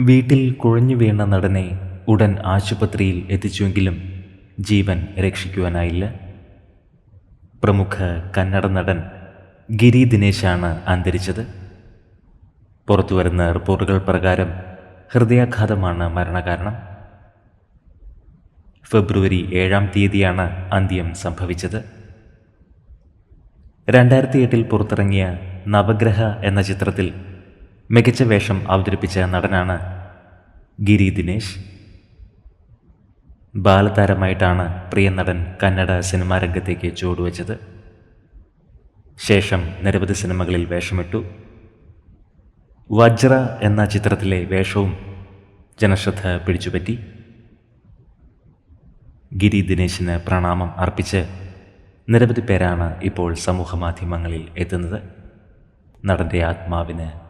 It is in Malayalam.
വീട്ടിൽ കുഴഞ്ഞു വീണ നടനെ ഉടൻ ആശുപത്രിയിൽ എത്തിച്ചുവെങ്കിലും ജീവൻ രക്ഷിക്കുവാനായില്ല. പ്രമുഖ കന്നഡ നടൻ ഗിരി ദിനേശാണ് അന്തരിച്ചത്. പുറത്തുവരുന്ന റിപ്പോർട്ടുകൾ പ്രകാരം ഹൃദയാഘാതമാണ് മരണകാരണം. ഫെബ്രുവരി ഏഴാം തീയതിയാണ് അന്ത്യം സംഭവിച്ചത്. രണ്ടായിരത്തി എട്ടിൽ പുറത്തിറങ്ങിയ നവഗ്രഹ എന്ന ചിത്രത്തിൽ മികച്ച വേഷം അവതരിപ്പിച്ച നടനാണ് ഗിരി ദിനേശ്. ബാലതാരമായിട്ടാണ് പ്രിയ നടൻ കന്നഡ സിനിമാ രംഗത്തേക്ക് ചുവടുവെച്ചത്. ശേഷം നിരവധി സിനിമകളിൽ വേഷമിട്ടു. വജ്ര എന്ന ചിത്രത്തിലെ വേഷവും ജനശ്രദ്ധ പിടിച്ചുപറ്റി. ഗിരി ദിനേശിന് പ്രണാമം അർപ്പിച്ച് നിരവധി പേരാണ് ഇപ്പോൾ സമൂഹ മാധ്യമങ്ങളിൽ എത്തുന്നത്. നടന്റെ ആത്മാവിന്